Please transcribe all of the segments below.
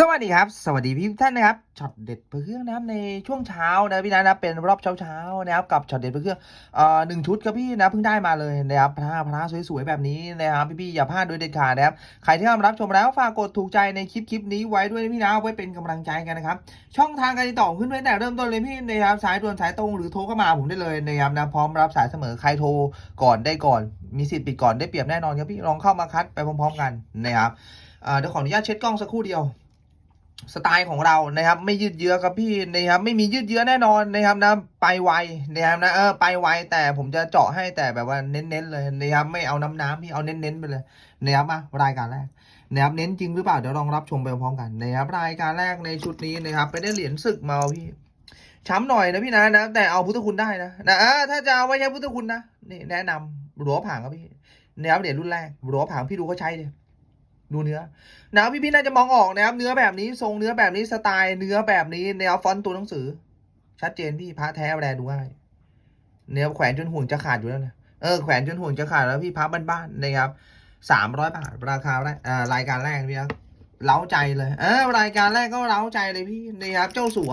สวัสดีครับ สวัสดีพี่ท่านนะครับช็อตเด็ดเพื่อเครื่องนะครับในช่วงเช้านะพี่นะนะเป็นรอบเช้าเช้านะครับกับช็อตเด็ดเพื่อเครื่องเอ่อหนึ่งชุดครับพี่นะเพิ่งได้มาเลยนะครับพระพระสวยๆแบบนี้นะครับพี่ๆอย่าพลาดโดยเด็ดขาดนะครับใครที่เข้ามารับชมแล้วฝากกดถูกใจในคลิปคลิปนี้ไว้ด้วยนะพี่นะไว้เป็นกำลังใจกันนะครับช่องทางการติดต่อขึ้นไว้แต่เริ่มต้นเลยพี่นะครับสายด่วนสายตรงหรือโทรเข้ามาผมได้เลยนะครับนะพร้อมรับสายเสมอใครโทรก่อนได้ก่อน มีสิทธิ์ปิดก่อนได้เปรียบแน่นอนครับพี่ลองเข้ามาคัดไปพร้อม ๆ กันนะครับเดี๋ยวขออนุญาตเช็ดกล้องสักครู่เดียว สไตล์ของเรานะครับ ไม่ยืดเยื้อครับพี่นะครับ ไม่มียืดเยื้อแน่นอนนะครับนะไปไวนะครับนะเออไปไวแต่ผมจะเจาะให้แต่แบบว่าเน้นๆเลยนะครับไม่เอาน้ำน้ำพี่เอาเน้นๆไปเลยนะครับมารายการแรกนะครับเน้นจริงหรือเปล่าเดี๋ยวลองรับชมไปพร้อมกันนะครับรายการแรกในชุดนี้นะครับไปได้เหรียญศึกมาพี่ช้ำหน่อยนะพี่นะนะ แต่เอาพุทธคุณได้นะนะเออถ้าจะเอาไว้ใช้พุทธคุณนะนี่แนะนำหลัวผางครับพี่นะครับเหรียญรุ่นแรกหลัวผางพี่ดูเขาใช้ดิ ดูเนื้อนะครับพี่ๆน่าจะมองออกนะครับ เนื้อแบบนี้ทรงเนื้อแบบนี้สไตล์เนื้อแบบนี้แนวฟอนต์ตัวหนังสือ ชัดเจนพี่พระแท้แรดูง่ายเนื้อแขวนจนห่วงจะขาดอยู่แล้วนะเออแขวนจนห่วงจะขาดแล้วพี่พระบ้านๆนะครับสามร้อยบาทราคาแรกอ่ารายการแรกพี่ครับเล้าใจเลยเออรายการแรกก็เล้าใจเลยพี่นะครับเจ้าสัว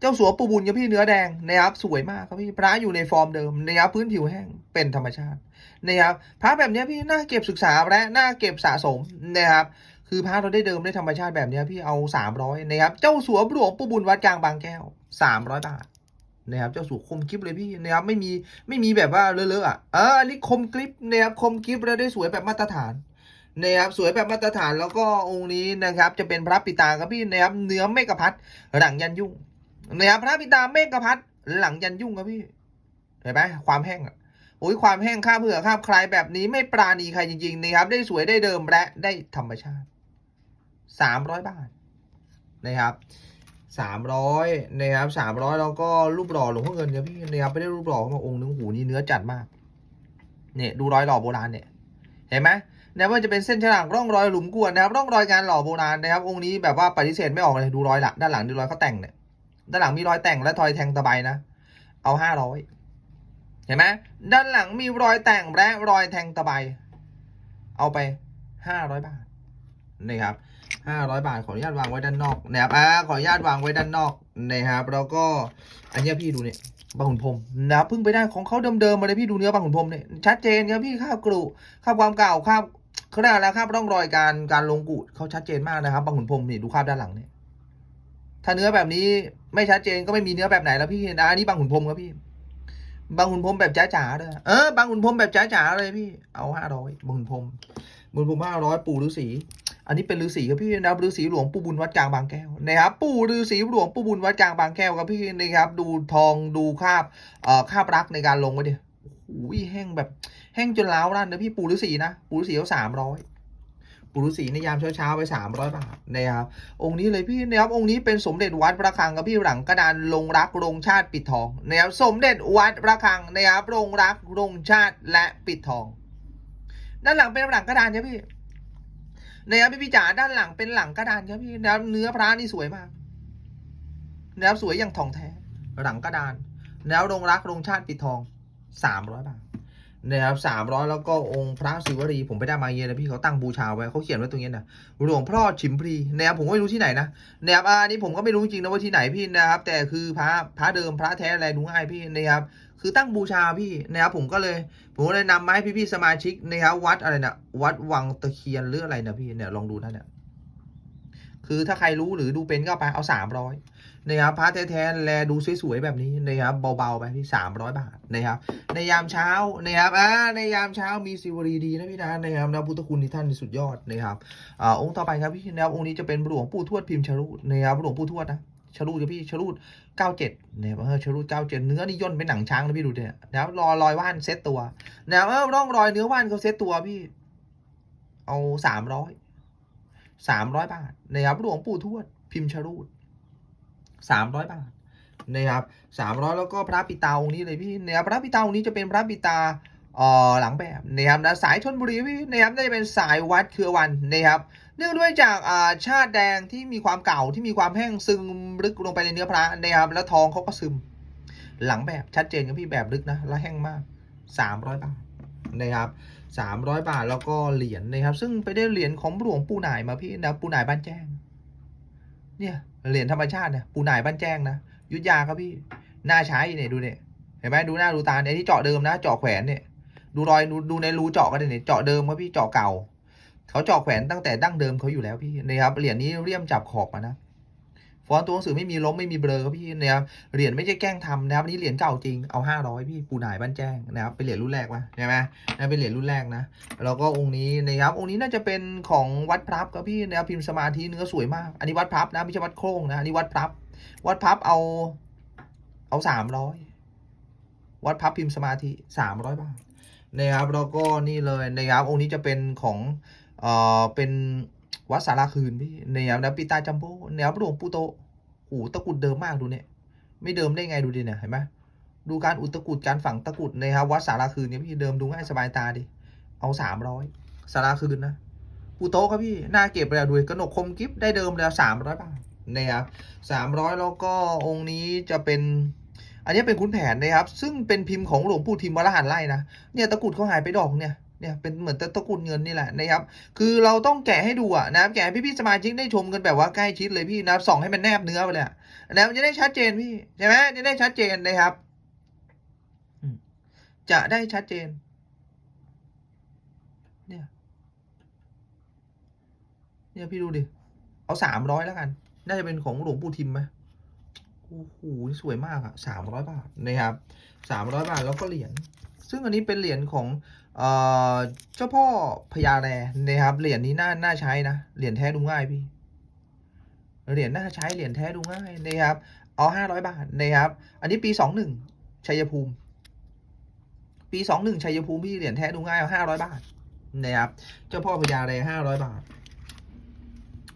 เจ้าสัวปูบุญกับพี่เนื้อแดงนะครับสวยมากครับพี่พระอยู่ในฟอร์มเดิมนะครับพื้นผิวแห้งเป็นธรรมชาตินะครับพระแบบนี้พี่น่าเก็บศึกษาและน่าเก็บสะสมนะครับคือพระเราได้เดิมได้ธรรมชาติแบบนี้พี่เอาสามร้อยนะครับเจ้าสัวหลวงปูบุญวัดกลางบางแก้วสามร้อยบาทนะครับเจ้าสัวคมกริบเลยพี่นะครับไม่มีไม่มีแบบว่าเลอะๆอะเอออันนี้คมกริบนะครับคมกริบแล้วได้สวยแบบมาตรฐานนะครับสวยแบบมาตรฐานแล้วก็องค์นี้นะครับ จะเป็นพระปิตาครับพี่นะครับเนื้อเมฆพัดหลังยันยุ่ง นะครับพระปิตาเมฆพัดหลังยันยุ่งครับพี่เห็นไหมความแห้งอะโอ้ยความแห้งค่าเผื่อค่าใครแบบนี้ไม่ปราณีใครจริงๆนะครับ ได้สวยได้เดิมและได้ธรรมชาติสามร้อยบาทนะครับสามร้อยนะครับสามร้อยแล้วก็รูปหล่อหลวงพ่อเงินครับพี่นะครับไม่ได้รูปหล่อมาองค์นึงหูนี่เนื้อจัดมากเนี่ยดูรอยหล่อโบราณเนี่ยเห็นไหมเนี่ยว่าจะเป็นเส้นฉลากร่องรอยหลุมกวนนะครับร่องรอยการหล่อโบราณนะครับองค์นี้แบบว่าปฏิเสธไม่ออกเลยดูรอยหลังด้านหลังดูรอยเขาแต่งเนี่ย ด้านหลังมีรอยแต่งและทอยแทงตะไบนะ เอาห้าร้อยเห็นไหมด้านหลังมีรอยแต่งและรอยแทงตะไบเอาไปห้าร้อยบาทนี่ครับห้าร้อยบาทขออนุญาตวางไว้ด้านนอกนะครับอ่าขออนุญาตวางไว้ด้านนอกนะครับแล้วก็อันนี้พี่ดูเนี่ยบางขุนพรมนะเพิ่งไปได้ของเขาเดิมๆมาเลยพี่ดูเนื้อบางขุนพรมเนี่ยชัดเจนครับพี่คราบกรุคราบความเก่าคราบเขาได้แล้วคราบร่องรอยการการลงกุเขาชัดเจนมากนะครับบางขุนพรมนี่ดูคราบด้านหลังเนี่ยถ้าเนื้อแบบนี้ ไม่ชัดเจนก็ไม่มีเนื้อแบบไหนแล้วพี่นะอันนี้บางขุนพรมครับพี่ บางขุนพรมแบบจ๋าๆเลยเออบางขุนพรมแบบจ๋าๆเลยพี่เอาห้าร้อยบางขุนพรมบางขุนพรมห้าร้อยปู่ฤาษีอันนี้เป็นฤาษีครับพี่นะครับฤาษีหลวงปู่บุญวัดกลางบางแก้วนะครับ ปู่ฤาษีหลวงปู่บุญวัดกลางบางแก้วครับพี่นะครับ ดูทองดูคาบเอ่อคาบรักในการลงไว้ดิโอ้ยแห้งแบบแห้งจนล้าวรั่นนะพี่ปู่ฤาษีนะปู่ฤาษีเขาสามร้อย ปู่ฤาษีในยามเช้าๆไปสามร้อยบาทนะครับองค์นี้เลยพี่นะครับองค์นี้เป็นสมเด็จวัดพระฆังครับพี่หลังกระดานลงรักลงชาติปิดทองนะครับสมเด็จวัดพระฆังนะครับลงรักลงชาติและปิดทอง ด้านหลังเป็นหลังกระดานครับพี่นะครับพี่พี่จ๋าด้านหลังเป็นหลังกระดานครับพี่นะครับเนื้อพระนี่สวยมากนะครับสวยอย่างทองแท้หลังกระดาน แล้วลงรักลงชาติปิดทองสามร้อยบาท นะครับสามร้อยแล้วก็องค์พระศิวรีผมไปได้มาเย็นนะพี่เขาตั้งบูชาไว้เขาเขียนไว้ตรงนี้นะหลวงพ่อชิมพลีนะครับผมก็ไม่รู้ที่ไหนนะนะครับอันนี้ผมก็ไม่รู้จริงนะว่าที่ไหนพี่นะครับ แต่คือพระพระเดิมพระแท้อะไรดูง่ายพี่นะครับ คือตั้งบูชาพี่นะครับผมก็เลย ผมเลยนำมาให้พี่ๆสมาชิกนะครับวัดอะไรนะวัดวังตะเคียนหรืออะไรนะพี่เนี่ยลองดูนะเนี่ย คือถ้าใครรู้หรือดูเป็นก็ไปเอาสามร้อยนะครับพระแท้ๆแลดูสวยๆแบบนี้นะครับเบาๆไปพี่สามร้อยบาทนะครับ ในยามเช้านะครับอ่าในยามเช้ามีซิวรีดีนะพี่นะนะครับนะพุทธคุณที่ท่านสุดยอดนะครับอ่าองค์ต่อไปครับพี่นะครับองค์นี้จะเป็นหลวงปู่ทวดพิมพ์ชรูดนะครับหลวงปู่ทวดนะชรูดครับพี่ชรูดเก้าเจ็ดนะครับเออชรูดเก้าเจ็ดเนื้อนี่ย่นเป็นหนังช้างนะพี่ดูเนี่ยนะครับรอยรอยว่านเซตตัวนะครับเออร่องรอยเนื้อว่านเขาเซตตัวพี่ เอาสามร้อย สามร้อยบาทนะครับหลวงปู่ทวดพิมพ์ชรูดสามร้อยบาทนะครับสามร้อยแล้วก็พระปิตาองค์นี้เลยพี่นะครับพระปิตาองค์นี้จะเป็นพระปิตาเอ่อหลังแบบนะครับนะสายชนบุรีพี่นะครับจะเป็นสายวัดเครือวันนะครับเนื่องด้วยจากอ่าชาติแดงที่มีความเก่าที่มีความแห้งซึมลึกลงไปในเนื้อพระนะครับแล้วทองเขาก็ซึม หลังแบบชัดเจนกับพี่แบบลึกนะแล้วแห้งมากสามร้อยบาทนะครับ สามร้อยบาทแล้วก็เหรียญนะครับ ซึ่งไปได้เหรียญของหลวงปู่หน่ายมาพี่นะปู่หน่ายบ้านแจ้ง เนี่ยเหรียญธรรมชาติเนี่ยปู่หน่ายบ้านแจ้งนะยุทธยาครับพี่หน้าใช้เนี่ยดูเนี่ยเห็นไหมดูหน้าดูตาเนี่ยที่เจาะเดิมนะเจาะแขวนเนี่ยดูรอยดูดูในรูเจาะกันเนี่ยเจาะเดิมครับพี่เจาะเก่าเขาเจาะแขวนตั้งแต่ดั้งเดิมเขาอยู่แล้วพี่นะครับเหรียญนี้เลี่ยมจับขอบมานะ ฟอนต์ตัวหนังสือไม่มีล้มไม่มีเบลอครับพี่นะครับเหรียญไม่ใช่แกล้งทำนะครับอันนี้เหรียญเก่าจริงเอาห้าร้อยพี่ปูหนายบ้านแจ้งนะครับเป็นเหรียญรุ่นแรกปะใช่ไหมนะเป็นเหรียญรุ่นแรกนะแล้วก็องค์นี้นะครับองค์นี้น่าจะเป็นของวัดพลับครับพี่นะครับพิมพ์สมาธิเนื้อสวยมาก อันนี้วัดพลับนะไม่ใช่วัดโค้งนะอันนี้วัดพลับ วัดพับเอาเอาสามร้อยวัดพับพิมพ์สมาธิสามร้อยบาทนะครับแล้วก็นี่เลยนะครับองค์นี้จะเป็นของเอ่อเป็น วัดสาราคืนพี่แนะครับนะปิตาจัมโบ้นะครับหลวงปู่โตโอ้โหตะกุดเดิมมากดูเนี่ยไม่เดิมได้ไงดูดิเนี่ยเห็นไหมดูการอุดตะกุดการฝังตะกุดนะครับวัดสาราคืนเนี่ยพี่เดิมดูง่ายสบายตาดิเอาสามร้อยสาราคืนนะปูโตครับพี่หน้าเก็บเลยอะดูดิกระหนกคมกิฟได้เดิมแล้วสามร้อยบาทนะครับสามร้อยแล้วก็องค์นี้จะเป็น อันนี้เป็นคุณแผนนะครับ ซึ่งเป็นพิมพ์ของหลวงปู่ทิมวรหันไล่นะเนี่ยตะกุดเขาหายไปดอกเนี่ย เนี่ยเป็นเหมือนตะกรุดเงินนี่แหละนะครับ คือเราต้องแกะให้ดูอะนะครับแกะให้พี่ๆสมาชิกได้ชมกันแบบว่าใกล้ชิดเลยพี่นะส่องให้มันแนบเนื้อไปเลยอะนะมันจะได้ชัดเจนพี่ใช่ไหมจะได้ชัดเจนนะครับอืมจะได้ชัดเจน เนี่ย เนี่ยพี่ดูดิ เอาสามร้อยแล้วกัน น่าจะเป็นของหลวงปู่ทิมไหมโอ้โหสวยมากอะสามร้อยบาทนะครับสามร้อยบาทแล้วก็เหรียญ ซึ่งอันนี้เป็นเหรียญของเจ้าพ่อพญาแรนะครับเหรียญนี้น่าน่าใช้นะเหรียญแท้ดูง่ายพี่เหรียญน่าใช้เหรียญแท้ดูง่ายนะครับเอาห้าร้อยบาทนะครับ อันนี้ปีสองหนึ่งชัยภูมิ ปีสองหนึ่งชัยภูมิพี่เหรียญแท้ดูง่ายเอาห้าร้อยบาทนะครับเจ้าพ่อพญาแรห้าร้อยบาท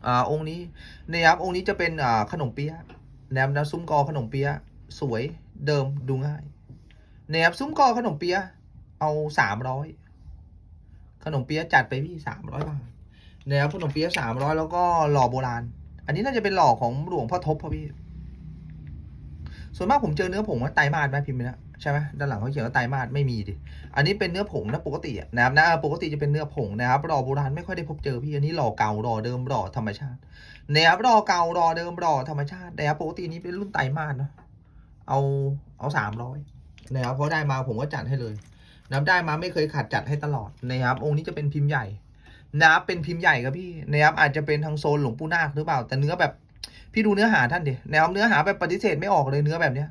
อ่าองค์นี้นะครับองค์นี้จะเป็นอ่าขนมเปี๊ยะแนะครับซุ้มกอขนมเปี๊ยะสวยเดิมดูง่าย นะครับซุ้มกอขนมเปี๊ยะเอาสามร้อยขนมเปี๊ยะจัดไปพี่สามร้อยบาทนะครับขนมเปี๊ยะสามร้อยแล้วก็หล่อโบราณ อันนี้น่าจะเป็นหล่อของหลวงพ่อทบพ่อพี่ ส่วนมากผมเจอเนื้อผงว่าไตมาสไหมพิมพ์ไปนะใช่ไหมด้านหลังเขาเขียนว่าไตมาสไม่มีดิอันนี้เป็นเนื้อผงนะปกตินะครับนะปกติจะเป็นเนื้อผงนะครับรอโบราณไม่ค่อยได้พบเจอพี่อันนี้รอเก่ารอเดิมรอธรรมชาตินะครับรอเก่ารอเดิมรอธรรมชาตินะครับปกตินี้เป็นรุ่นไตมาสเนอะเอาเอาสามร้อย นะครับเพราะได้มาผมก็จัดให้เลยนะครับได้มาไม่เคยขาดจัดให้ตลอดนะครับ องค์นี้จะเป็นพิมพ์ใหญ่นะครับเป็นพิมพ์ใหญ่ครับพี่นะครับอาจจะเป็นทางโซนหลวงปู่นาคหรือเปล่า แต่เนื้อแบบพี่ดูเนื้อหาท่านดินะครับเนื้อหาแบบปฏิเสธไม่ออกเลยเนื้อแบบเนี้ย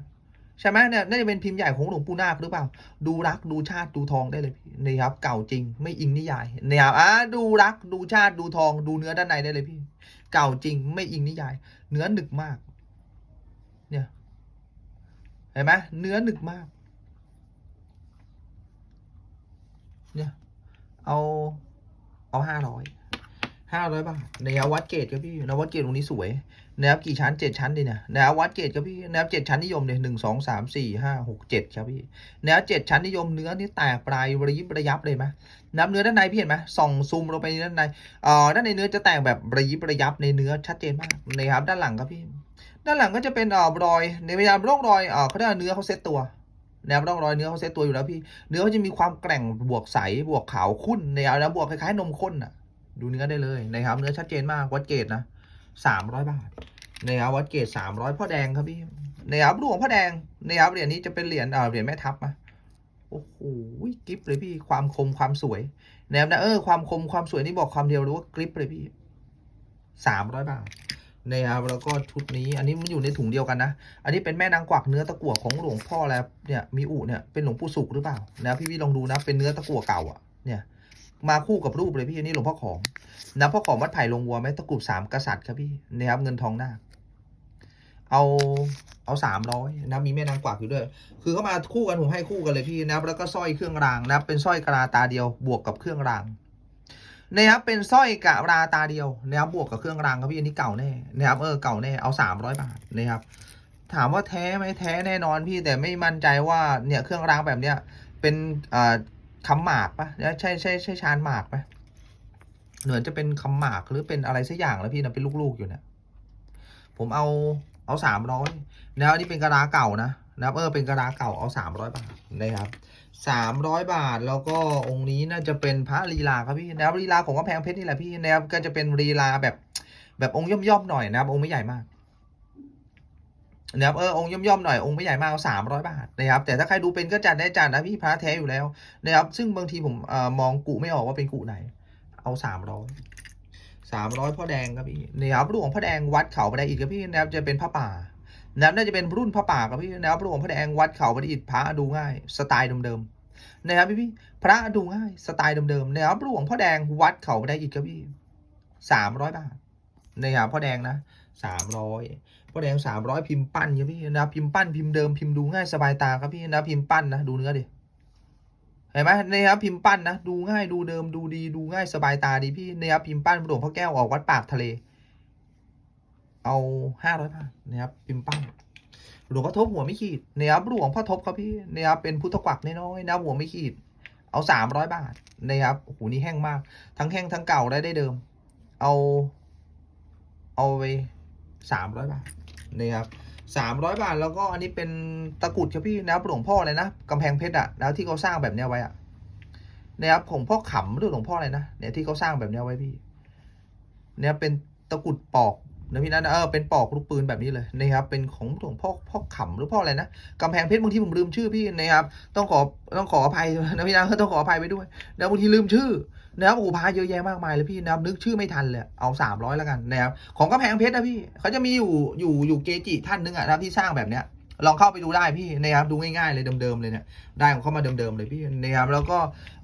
ใช่ไหมเนี่ยน่าจะเป็นพิมพ์ใหญ่ของหลวงปู่นาคหรือเปล่า ดูรักดูชาติดูทองได้เลยพี่นี่ครับ เก่าจริงไม่อิงนิยายเนี่ยครับอะดูรักดูชาติดูทอง ดูเนื้อด้านในได้เลยพี่ เก่าจริงไม่อิงนิยาย เนื้อหนึกมาก เนี่ยเห็นไหมเนื้อหนึกมาก เนี่ย เอาเอาห้าร้อยห้าร้อยบาทนะครับวัดเกรดครับพี่นะวัดเกรดตรงนี้สวยแนะครับกี่ชั้นเจ็ดชั้นดิเนี่ยนะครับวัดเกรดครับพี่แนะครับเจ็ดชั้นนิยมเลยหนึ่งสองสามสี่ห้าหกเจ็ดครับพี่แนะครับเจ็ดชั้นนิยมเนื้อนี่แตกปลายระยิบระยับเลยไหมนะครับเนื้อด้านในพี่เห็นไหมส่องซูมลงไปด้านในเอ่อด้านในเนื้อจะแตกแบบระยิบระยับในเนื้อชัดเจนมากนะครับด้านหลังครับพี่ ด้านหลังก็จะเป็นเอ่อรอยในพยายามร่องรอยเอ่อเขาเรียกเนื้อเขาเซตตัว นะครับร่องรอยเนื้อเขาเซตตัวอยู่แล้วพี่ เนื้อเขาจะมีความแกร่งบวกใสบวกขาวขุ่นในเอาแล้วบวกคล้ายๆนมข้นอะ ดูเนื้อได้เลยนะครับ เนื้อชัดเจนมากวัดเกรดนะสามร้อยบาทนะครับวัดเกรดสามร้อยพ่อแดงครับพี่นะครับหลวงพ่อแดงนะครับเหรียญนี้จะเป็นเหรียญเอ่อเหรียญแม่ทัพมาโอ้โหกริปเลยพี่ความคมความสวยนะครับนะเออความคมความสวยนี่บอกความเดียวเลยว่ากริปเลยพี่สามร้อยบาท นะครับแล้วก็ชุดนี้อันนี้มันอยู่ในถุงเดียวกันนะ อันนี้เป็นแม่นางกวักเนื้อตะกั่วของหลวงพ่อแล้วเนี่ยมีอุเนี่ยเป็นหลวงปู่สุขหรือเปล่านะพี่พี่ลองดูนะเป็นเนื้อตะกั่วเก่าอะเนี่ยมาคู่กับรูปเลยพี่อันนี้หลวงพ่อของนะพ่อของวัดไผ่ลงวัวไหมตะกรุบสามกษัตริย์ครับพี่นะครับเงินทองหน้าเอาเอาสามร้อยนะมีแม่นางกวักอยู่ด้วย คือเขามาคู่กันผมให้คู่กันเลยพี่นะแล้วก็สร้อยเครื่องรางนะเป็นสร้อยกระลาตาเดียวบวกกับเครื่องราง นะครับเป็นสร้อยกะลาตาเดียวนะครับบวกกับเครื่องรางครับพี่อันนี้เก่าแน่นะครับเออเก่าแน่เอาสามร้อยบาทนะครับถามว่าแท้ไหมแท้แน่นอนพี่แต่ไม่มั่นใจว่าเนี่ยเครื่องรางแบบเนี้ยเป็นอ่าคำหมากปะใช่ใช่ใช่ชานหมากปะเหมือนจะเป็นคำหมากหรือเป็นอะไรสักอย่างแล้วพี่นะเป็นลูกๆอยู่เนี่ยผมเอาเอาสามร้อยนะครับอันนี้เป็นกระดาเก่านะนะครับเออเป็นกระดาเก่าเอาสามร้อยบาทนะครับ สามร้อยบาท แล้วก็องค์นี้น่าจะเป็นพระลีลาครับพี่นะครับลีลาของกำแพงเพชรนี่แหละพี่นะครับก็จะเป็นลีลาแบบ แบบองค์ย่อมๆหน่อยนะครับ องค์ไม่ใหญ่มากนะครับเออองค์ย่อมๆหน่อยองค์ไม่ใหญ่มากสามร้อยบาทนะครับแต่ถ้าใครดูเป็นก็จัดได้จัดนะพี่พระแท้อยู่แล้วนะครับซึ่งบางทีผมเอ่อมองกุไม่ออกว่าเป็นกุไหน เอาสามร้อยสามร้อยพ่อแดงครับพี่นะครับหลวงพ่อแดงวัดเขาบันไดอิฐครับพี่นะครับจะเป็นพระป่า นะครับน่าจะเป็นรุ่นพระป่าครับพี่นะครับหลวงพ่อแดงวัดเขาบันไดอิฐพระดูง่าย สไตล์เดิมๆนะครับพี่พี่พระดูง่ายสไตล์เดิมๆนะครับหลวงพ่อแดงวัดเขาบันไดอิฐครับพี่สามร้อยบาทนะครับพ่อแดงนะสามร้อยพ่อแดงสามร้อยพิมพ์ปั้นครับพี่นะพิมพ์ปั้นพิมพ์เดิมพิมพ์ดูง่ายสบายตาครับพี่นะพิมพ์ปั้นนะดูเนื้อดิเห็นไหมนี่ครับพิมพ์ปั้นนะดูง่ายดูเดิมดูดีดูง่ายสบายตาดีพี่นี่ครับพิมพ์ปั้นหลวงพ่อแก้วออกวัดปากทะเล เอาห้าร้อยบาทนะครับพิมปั้นหลวงพ่อทบหัวไม่ขีดเนี่ยครับหลวงพ่อทบครับพี่เนี่ยครับเป็นพุทธกวักน้อยๆนะหัวไม่ขีด เอาสามร้อยบาทนะครับโอ้โหนี่แห้งมาก ทั้งแห้งทั้งเก่าได้ได้เดิม เอา เอาไปสามร้อยบาทนะครับสามร้อยบาทแล้วก็อันนี้เป็นตะกุดครับพี่นะครับหลวงพ่อเลยนะกำแพงเพชรอะแล้วที่เขาสร้างแบบเนี้ยไว้อะนะครับของพ่อขำหรือหลวงพ่ออะไรนะเนี่ยที่เขาสร้างแบบเนี้ยไว้พี่เนี่ยเป็นตะกุดปอก นะพี่นะเออเป็นปอกลูกปืนแบบนี้เลยนะครับเป็นของหลวงพ่อพ่อขำหรือพ่ออะไรนะกำแพงเพชรบางทีผมลืมชื่อพี่นะครับต้องขอต้องขออภัยนะพี่นะต้องขออภัยไปด้วยนะบางทีลืมชื่อนะครับโอ้โหพาเยอะแยะมากมายเลยพี่นะครับนึกชื่อไม่ทันเลยเอาสามร้อยแล้วกันนะครับของกำแพงเพชรนะพี่เขาจะมีอยู่อยู่อยู่เกจิท่านนึงอะนะที่สร้างแบบเนี้ยลองเข้าไปดูได้พี่นะครับดูง่ายๆเลยเดิมๆเลยเนี่ยได้ของเขามาเดิมๆเลยพี่นะครับแล้วก็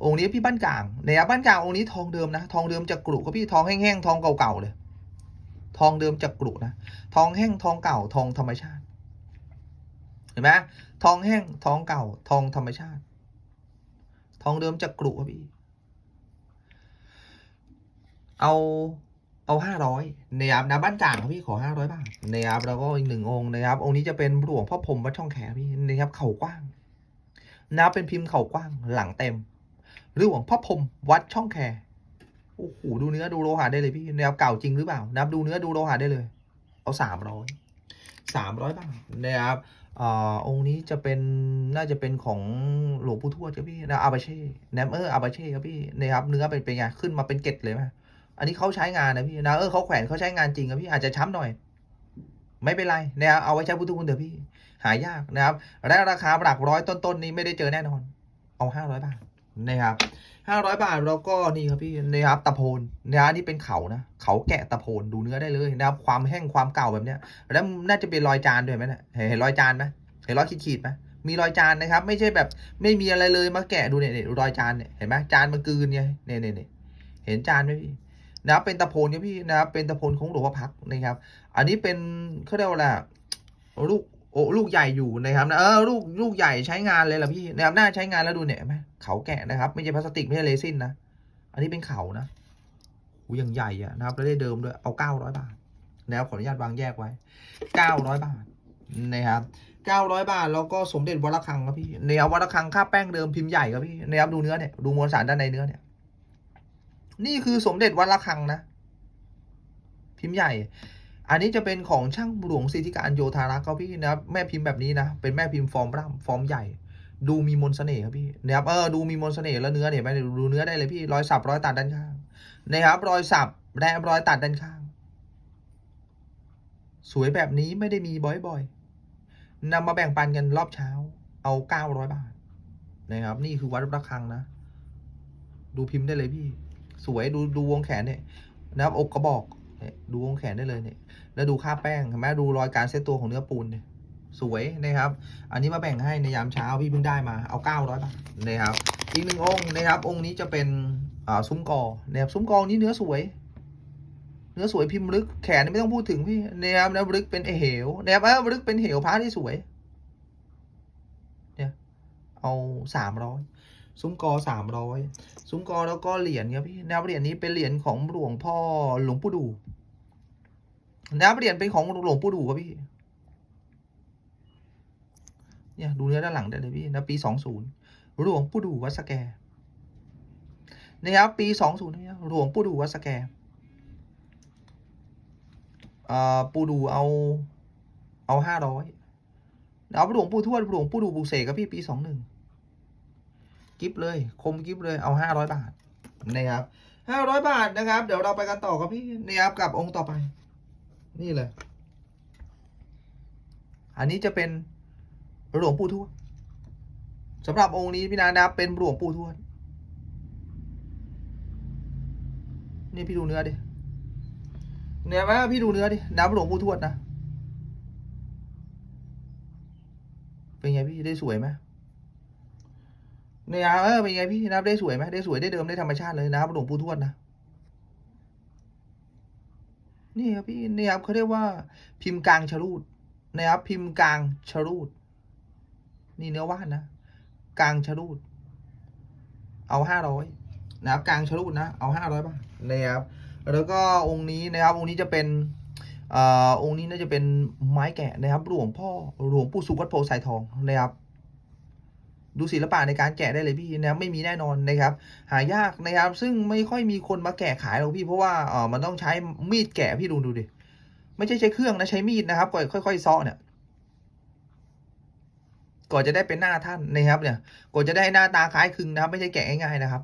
องค์นี้พี่บ้านกลางนะครับบ้านกลางองค์นี้ทองเดิมนะ ทองเดิมจากกรุก็พี่ทองแห้งๆทองเก่าๆเลย ทองเดิมจากกรุนะ ทองแห้งทองเก่าทองธรรมชาติ เห็นไหมทองแห้งทองเก่า ทองธรรมชาติ ทองเดิมจากกรุครับพี่ เอาเอาห้าร้อยนะครับนะบ้านกลางครับพี่ขอห้าร้อยบาทนะครับแล้วก็อีกหนึ่งองค์นะครับ องค์นี้จะเป็นหลวงพ่อพรมวัดช่องแขพี่นะครับ เข่ากว้างนะเป็นพิมพ์เข่ากว้างหลังเต็มหรือหลวงพ่อพรมวัดช่องแข โอ้โหดูเนื้อดูโลหะได้เลยพี่แนะครับเก่าจริงหรือเปล่านับดูเนื้อดูโลหะได้เลย เอาสามร้อยสามร้อยบาทนะครับอ่าองค์นี้จะเป็นน่าจะเป็นของหลวงปู่ทวดครับพี่นะอาบาเช่แนมเอออาบาเช่ครับพี่นะครับเนื้อเป็นเป็นไงขึ้นมาเป็นเกล็ดเลยไหมอันนี้เขาใช้งานนะพี่นะเออเขาแขวนเขาใช้งานจริงครับพี่อาจจะช้ำหน่อย ไม่เป็นไรนะครับเอาไว้ใช้พุทธคุณเถอะพี่ หายากนะครับและราคาหลักร้อยต้นๆนี้ไม่ได้เจอแน่นอน เอาห้าร้อยบาท นะครับห้าร้อยบาทแล้วก็นี่ครับพี่นะครับตะโพนนะครับนี่เป็นเขานะเขาแกะตะโพนดูเนื้อได้เลยนะครับความแห้งความเก่าแบบเนี้ย แล้วน่าจะเป็นรอยจานด้วยไหมเนี่ยเห็นเห็นรอยจานไหมเห็นรอยขีดๆไหมมีรอยจานนะครับ ไม่ใช่แบบไม่มีอะไรเลยมาแกะดูเนี่ยเนี่ยรอยจานเนี่ยเห็นไหมจานมันกลืนเนี่ยเนี่ยเนี่ยเนี่ยเห็นจานไหมพี่นะเป็นตะโพนครับพี่นะครับเป็นตะโพนของหลวงพ่อพักนะครับ อันนี้เป็นเขาเรียกว่าอะไรอะลูก โอ้ลูกใหญ่อยู่นะครับนะเออลูกลูกใหญ่ใช้งานเลยล่ะพี่นะครับหน่าใช้งานแล้วดูเนี่ยไหมเขาแกะนะครับ ไม่ใช่พลาสติกไม่ใช่เรซินนะอันนี้เป็นเขานะหูยังใหญ่อะนะครับแล้วได้เดิมด้วยเอาเก้าร้อยบาทนะครับขออนุญาตวางแยกไว้เก้าร้อยบาทนะครับเก้าร้อยบาทแล้วก็สมเด็จวัดระฆังครับพี่เนี่ยวัดระฆังค่าแป้งเดิมพิมพ์ใหญ่ครับพี่นะครับดูเนื้อเนี่ยดูมวลสารด้านในเนื้อเนี่ย นี่คือสมเด็จวัดระฆังนะพิมพ์ใหญ่ อันนี้จะเป็นของช่างหลวงสิทธิการโยธารักษ์ครับพี่นะครับแม่พิมพ์แบบนี้นะเป็นแม่พิมพ์ฟอร์มร่ำฟอร์มใหญ่ ดูมีมนต์เสน่ห์ครับพี่นะครับเออดูมีมนต์เสน่ห์แล้วเนื้อเนี่ยไหมดูเนื้อได้เลยพี่รอยสับรอยตัดด้านข้างนะครับรอยสับและรอยตัดด้านข้าง สวยแบบนี้ไม่ได้มีบ่อยๆนำมาแบ่งปันกันรอบเช้า เอาเก้าร้อยบาทนะครับ นี่คือวัดระฆังนะ ดูพิมพ์ได้เลยพี่ สวยดูดูวงแขนเนี่ยนะครับอกกระบอก ดูวงแขนได้เลยเนี่ยแล้วดูค่าแป้งเห็นไหมดูรอยการเซตตัวของเนื้อปูนเนี่ยสวยนะครับ อันนี้มาแบ่งให้ในยามเช้าพี่เพิ่งได้มาเอาเก้าร้อยบาทนะครับอีกหนึ่งองค์นะครับ องค์นี้จะเป็นอ่าซุ้มกอนะครับซุ้มกอนี้เนื้อสวย เนื้อสวยพิมพ์ลึกแขนไม่ต้องพูดถึงพี่นะครับแล้วลึกเป็นเหวนะครับเออลึกเป็นเหวพระที่สวยเนี่ยเอาสามร้อย ซุ้มกอสามร้อยซุ้มกอแล้วก็เหรียญครับพี่นะครับเหรียญนี้เป็นเหรียญของหลวงพ่อหลวงปู่ดูนับเหรียญเป็นของหลวงปู่ดูครับพี่ เนี่ยดูเนื้อด้านหลังได้เลยพี่นะปีสองศูนย์หลวงปู่ดูวัดสแกนะครับปีสองศูนย์เนี่ยหลวงปู่ดูวัดสแกอ่าปู่ดูเอาเอาห้าร้อยเอาหลวงปู่ทวดหลวงปู่ดูบุกเสกครับพี่ปีสองหนึ่ง กิฟเลย คมกิฟเลยเอาห้าร้อยบาทนะครับห้าร้อยบาทนะครับ เดี๋ยวเราไปกันต่อครับพี่นี่ครับกับองค์ต่อไป นี่เลย อันนี้จะเป็นหลวงปู่ทวดสำหรับองค์นี้พี่นานะเป็นหลวงปู่ทวดนี่พี่ดูเนื้อดิเนี่ยไหมพี่ดูเนื้อดิน้ำหลวงปู่ทวดนะ เป็นไงพี่ได้สวยไหม เนี่ยเออเป็นไงพี่นับได้สวยไหมได้สวยได้เดิมได้ธรรมชาติเลยนะครับหลวงปู่ทวดนะนี่ครับพี่นี่ครับเขาเรียกว่าพิมพ์กลางชะลูดนะครับพิมพ์กลางชะลูด นี่เนื้อว่านนะกลางชะลูด เอาห้าร้อยนะครับกลางชะลูดนะเอาห้าร้อยบาทนะครับแล้วก็องค์นี้นะครับองค์นี้จะเป็นเอ่อองค์นี้น่าจะเป็นไม้แกะนะครับหลวงพ่อหลวงปู่สุวัดโพสายทองนะครับ ดูศิลปะในการแกะได้เลยพี่นะไม่มีแน่นอนนะครับ หายากนะครับ ซึ่งไม่ค่อยมีคนมาแกะขายหรอกพี่เพราะว่าเออมันต้องใช้มีดแกะพี่ดูดูดิไม่ใช่ใช้เครื่องนะใช้มีดนะครับก่อนค่อยๆซ้อเนี่ยก่อนจะได้เป็นหน้าท่านนะครับ เนี่ยก่อนจะได้หน้าตาคล้ายคลึงนะครับ ไม่ใช่แกะง่ายๆนะครับ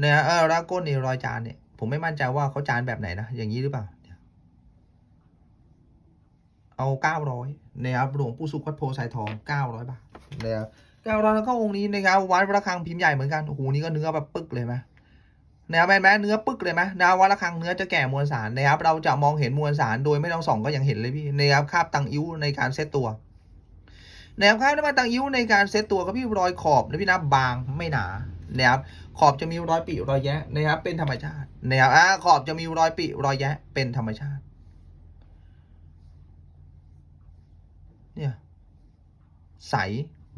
เนี่ยเออแล้วก้นนี่รอยจานเนี่ยผมไม่มั่นใจว่าเขาจานแบบไหนนะอย่างนี้หรือเปล่าเอาเก้าร้อยนะครับหลวงปู่สุขวัดโพสายทองเก้าร้อยบาทนะครับ แก้วเราแล้วก็องค์นี้นะครับวัดระฆังพิมพ์ใหญ่เหมือนกันโอ้โหนี่ก็เนื้อแบบปึกเลยไหมนะครับแม่เนื้อปึกเลยไหมนะวัดระฆังเนื้อจะแก่มวลสารนะครับ เราจะมองเห็นมวลสารโดยไม่ต้องส่องก็ยังเห็นเลยพี่นะครับคาบตังอิ้วในการเซตตัวนะครับคาบน้ำมันตังอิ้วในการเซตตัวก็พี่รอยขอบนะพี่นะบางไม่หนานะครับขอบจะมีรอยปิรอยแยะนะครับ เป็นธรรมชาตินะครับอ่าขอบจะมีรอยปิรอยแยะ เป็นธรรมชาติ เนี่ยใส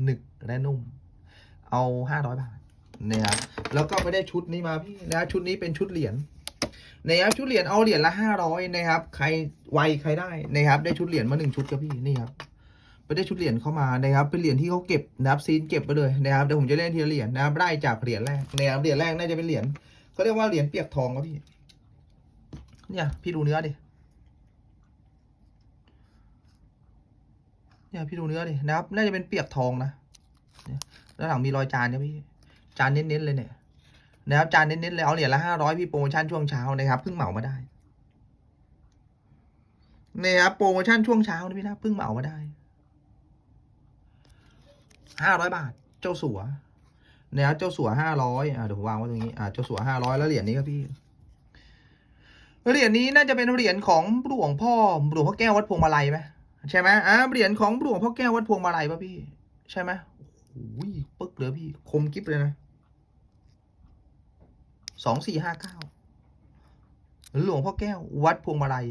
หนึก และนุ่ม เอาห้าร้อยบาทนะครับแล้วก็ไปได้ชุดนี้มาพี่นะครับชุดนี้เป็นชุดเหรียญนะครับชุดเหรียญเอาเหรียญละห้าร้อยนะครับ ใครไวใครได้นะครับ ได้ชุดเหรียญมาหนึ่งชุดครับพี่นี่ครับไปได้ชุดเหรียญเข้ามานะครับเป็นเหรียญที่เขาเก็บนะครับซีนเก็บไปเลยนะครับเดี๋ยวผมจะเล่นทีละเหรียญนะครับไล่จากเหรียญแรกนะครับเหรียญแรกน่าจะเป็นเหรียญเขาเรียกว่าเหรียญเปียกทองครับพี่เนี่ยพี่ดูเนื้อดิเนี่ยพี่ดูเนื้อดินะครับน่าจะเป็นเปียกทองนะ ด้านหลังมีรอยจานเนี่ยพี่ จานเน้นๆเลยเนี่ยนะครับจานเน้นๆเลยเอาเหรียญละห้าร้อยพี่โปรโมชั่นช่วงเช้านะครับเพิ่งเหมามาได้เนี่ยครับโปรโมชั่นช่วงเช้านะพี่นะเพิ่งเหมามาได้ห้าร้อยบาท เจ้าสัวนี่ยครับเจ้าสัวห้าร้อยอ่าเดี๋ยวผมวางไว้ตรงนี้อ่าเจ้าสัวห้าร้อยแล้วเหรียญนี้ครับพี่เหรียญนี้น่าจะเป็นเหรียญของหลวงพ่อหลวงพ่อแก้ววัดพวงมาลัยไหมใช่ไหมอ่าเหรียญของหลวงพ่อแก้ววัดพวงมาลัยป่ะพี่ ใช่ไหม อ้ยปึ๊กเลยพี่ คมกิ๊บเลยนะสองสี่ห้าเก้าหลวงพ่อแก้ว วัดพวงมาลัย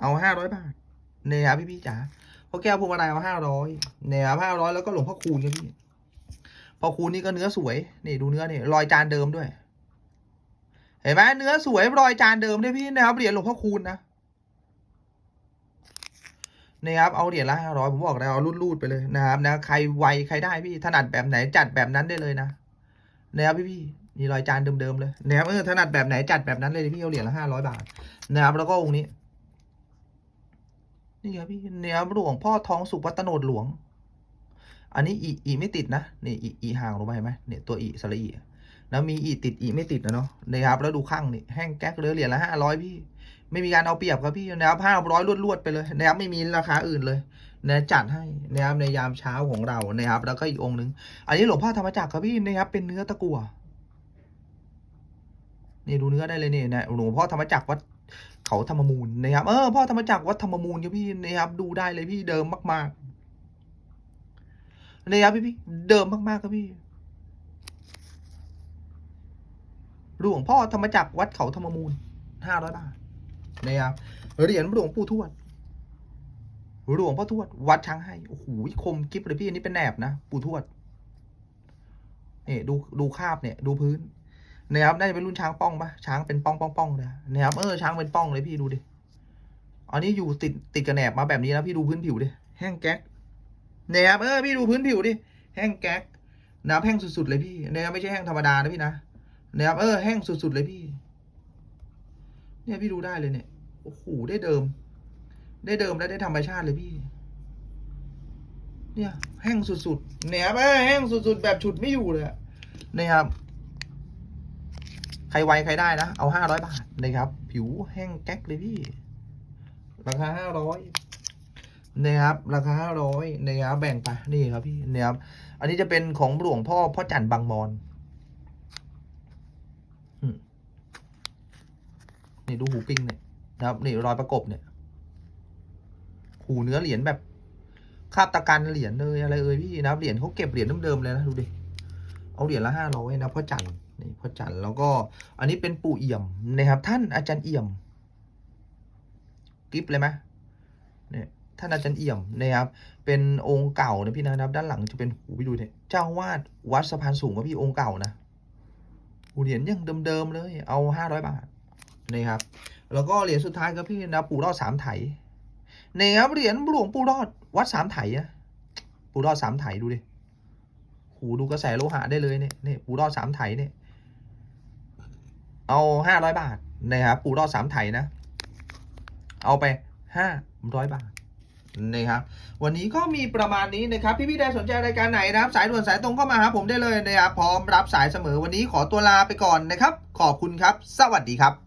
เอาห้าร้อยบาทเนี่ยครับพี่พี่จ๋าพ่อแก้วพวงมาลัยเอาห้าร้อยเนี่ยครับห้าร้อยแล้วก็หลวงพ่อคูณครับพี่พ่อคูณนี่ก็เนื้อสวยนี่ดูเนื้อนี่รอยจานเดิมด้วย เห็นไหมเนื้อสวยรอยจานเดิมด้วยพี่นะครับเหรียญหลวงพ่อคูณนะ นะครับเอาเหรียญละห้าร้อยผมบอกแล้วเอารูดๆไปเลยนะครับนะใครไวใครได้พี่ถนัดแบบไหนจัดแบบนั้นได้เลยนะนะครับพี่พี่นี่รอยจานเดิมๆเลยนะครับเออถนัดแบบไหนจัดแบบนั้นเลยพี่เอาเหรียญละห้าร้อยบาทนะครับแล้วก็องค์นี้นี่ครับพี่เนี่ยหลวงพ่อท้องสุขวัตโนดหลวง อันนี้อีอีไม่ติดนะนี่อีอีห่างลงไปเห็นไหมเนี่ยตัวอีสระอี แล้วมีอีติดอีไม่ติดนะเนาะนะครับแล้วดูข้างนี่แห้งแก๊กเลยเหรียญละห้าร้อยพี่ ไม่มีการเอาเปรียบครับพี่นะครับห้าร้อยลวดๆไปเลยนะครับไม่มีราคาอื่นเลยนะจัดให้นะครับในยามเช้าของเรานะครับ แล้วก็อีกองค์หนึ่งอันนี้หลวงพ่อธรรมจักรครับพี่นะครับเป็นเนื้อตะกั่วนี่ดูเนื้อได้เลยเนี่ยนะหลวงพ่อธรรมจักรวัดเขาธรรมมูลนะครับเออพ่อธรรมจักรวัดธรรมมูลครับพี่นะครับดูได้เลยพี่เดิมมากๆนะครับพี่พี่เดิมมากๆครับพี่ หลวงพ่อธรรมจักรวัดเขาธรรมมูลห้าร้อยบาทนะครับเหรียญหลวงปู่ทวดหลวงพ่อทวด วัดช้างให้โอ้โหคมกิฟเลยพี่อันนี้เป็นแหนบนะปู่ทวดนี่ดูดูคาบเนี่ยดูพื้นนะครับน่าจะเป็นรุ่นช้างป้องปะช้างเป็นป้องป้องป้องเลยนะครับเออช้างเป็นป้องเลยพี่ดูดิอันนี้อยู่ติดติดกระแหนบมาแบบนี้นะพี่ดูพื้นผิวดิแห้งแก๊กนะครับเออพี่ดูพื้นผิวดิแห้งแก๊กนะครับแห้งสุดๆเลยพี่นะครับไม่ใช่แห้งธรรมดานะพี่นะ นะครับเออแห้งสุด ๆ เลยพี่ เนี่ยพี่ดูได้เลยเนี่ยโอ้โหได้เดิม ได้เดิมและได้ธรรมชาติเลยพี่ เนี่ย แห้งสุดๆเนี่ยครับเอ้ยแห้งสุดๆแบบฉุดไม่อยู่เลยนะครับ ใครไวใครได้นะ เอาห้าร้อยบาทนะครับ ผิวแห้งแก๊กเลยพี่ ราคาห้าร้อยนะครับ ราคาห้าร้อยนะครับแบ่งไปนี่ครับพี่นะครับ อันนี้จะเป็นของหลวงพ่อพ่อจันทร์บางมอนอืม นี่ดูหูปิ้งเนี่ยนะครับนี่รอยประกบเนี่ยหูเนื้อเหรียญแบบคาบตะกันเหรียญเลยอะไรเอ่ยพี่นะครับเหรียญเขาเก็บเหรียญเดิมๆเลยนะดูดิเอาเหรียญละห้าร้อยนะพ่อจันทร์นี่พ่อจันทร์แล้วก็อันนี้เป็นปู่เอี่ยมนะครับ ท่านอาจารย์เอี่ยมกิฟเลยไหมเนี่ยท่านอาจารย์เอี่ยมนะครับ เป็นองค์เก่านะพี่นะครับ ด้านหลังจะเป็นหูไปดูเนี่ยเจ้าวาดวัดสะพานสูงครับพี่องค์เก่านะหูเหรียญยังเดิมๆเลย เอาห้าร้อยบาท นะครับ แล้วก็เหรียญสุดท้ายครับพี่นะปู่รอดสามไถเนี่ครับเหรียญหลวงปู่รอดวัดสามไถนะปู่รอดสามไถดูดิหูดูกระแสโลหะได้เลยเนี่ยเนี่ยปู่รอดสามไถเนี่ยเอาห้าร้อยบาทนะครับปู่รอดสามไถนะ เอาไปห้าร้อยบาทนะครับวันนี้ก็มีประมาณนี้นะครับพี่ๆใดสนใจรายการไหนนะครับ สายด่วนสายตรงเข้ามาหาผมได้เลยนะครับพร้อมรับสายเสมอวันนี้ขอตัวลาไปก่อนนะครับ ขอบคุณครับ สวัสดีครับ